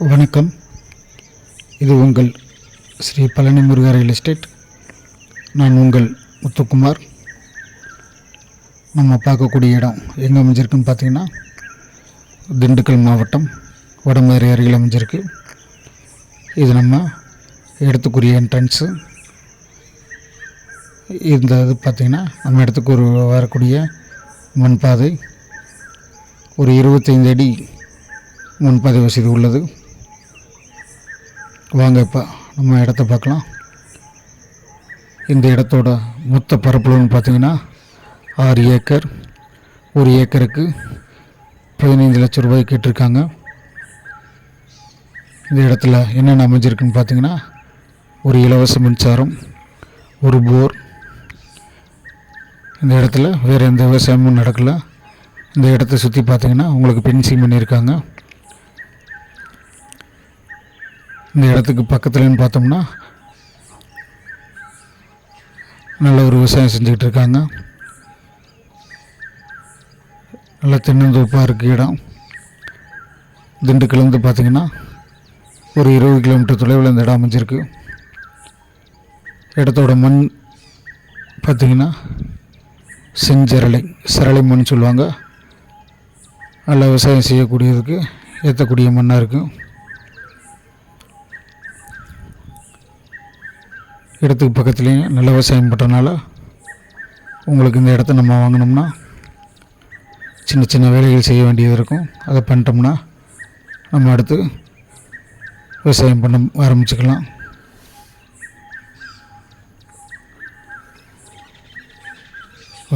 வணக்கம். இது உங்கள் ஸ்ரீ பழனி முருகா ரியல் எஸ்டேட் நான் உங்கள் முத்துக்குமார். நம்ம பார்க்கக்கூடிய இடம் எங்கே அமைஞ்சிருக்குன்னு பார்த்தீங்கன்னா திண்டுக்கல் மாவட்டம் வடமதுரை அருகில் அமைஞ்சிருக்கு. இது நம்ம இடத்துக்குரிய என்ட்ரன்ஸு இந்த இது பார்த்திங்கன்னா நம்ம இடத்துக்கு ஒரு வரக்கூடிய மண் பாதை ஒரு இருபத்தைந்து அடி முன்பதிவு வசதி உள்ளது. வாங்க இப்போ நம்ம இடத்த பார்க்கலாம். இந்த இடத்தோட மொத்த பரப்பளவுன்னு பார்த்தீங்கன்னா ஆறு ஏக்கர். ஒரு ஏக்கருக்கு பதினைந்து லட்சம் ரூபாய் கேட்டிருக்காங்க. இந்த இடத்துல என்னென்ன அமைஞ்சிருக்குன்னு பார்த்தீங்கன்னா ஒரு இலவச மின்சாரம் ஒரு போர். இந்த இடத்துல வேறு எந்த விவசாயமும் நடக்கலை. இந்த இடத்த சுற்றி பார்த்தீங்கன்னா உங்களுக்கு பென்சிங் பண்ணியிருக்காங்க. இந்த இடத்துக்கு பக்கத்துலன்னு பார்த்தோம்னா நல்ல ஒரு விவசாயம் செஞ்சுக்கிட்டு இருக்காங்க. நல்ல தென்னந்தோப்பாக இருக்குது இடம். திண்டுக்கல்லேருந்து பார்த்தீங்கன்னா ஒரு இருபது கிலோமீட்டர் தொலைவில் இந்த இடம் அமைஞ்சிருக்கு. இடத்தோட மண் பார்த்திங்கன்னா செஞ்சரளை சரளை மண் சொல்லுவாங்க. நல்ல விவசாயம் செய்யக்கூடியதுக்கு ஏற்றக்கூடிய மண்ணாக இருக்குது இடத்துக்கு பக்கத்துலேயும் நல்ல விவசாயம் பண்ணுறனால உங்களுக்கு இந்த இடத்த நம்ம வாங்கினோம்னா சின்ன சின்ன வேலைகள் செய்ய வேண்டியது இருக்கும். அதை பண்ணிட்டோம்னா நம்ம அடுத்து விவசாயம் பண்ண ஆரம்பிச்சுக்கலாம்.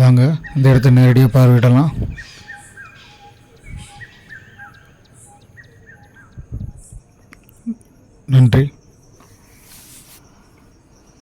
வாங்க இந்த இடத்த நேரடியாக பார்வையிடலாம். நன்றி.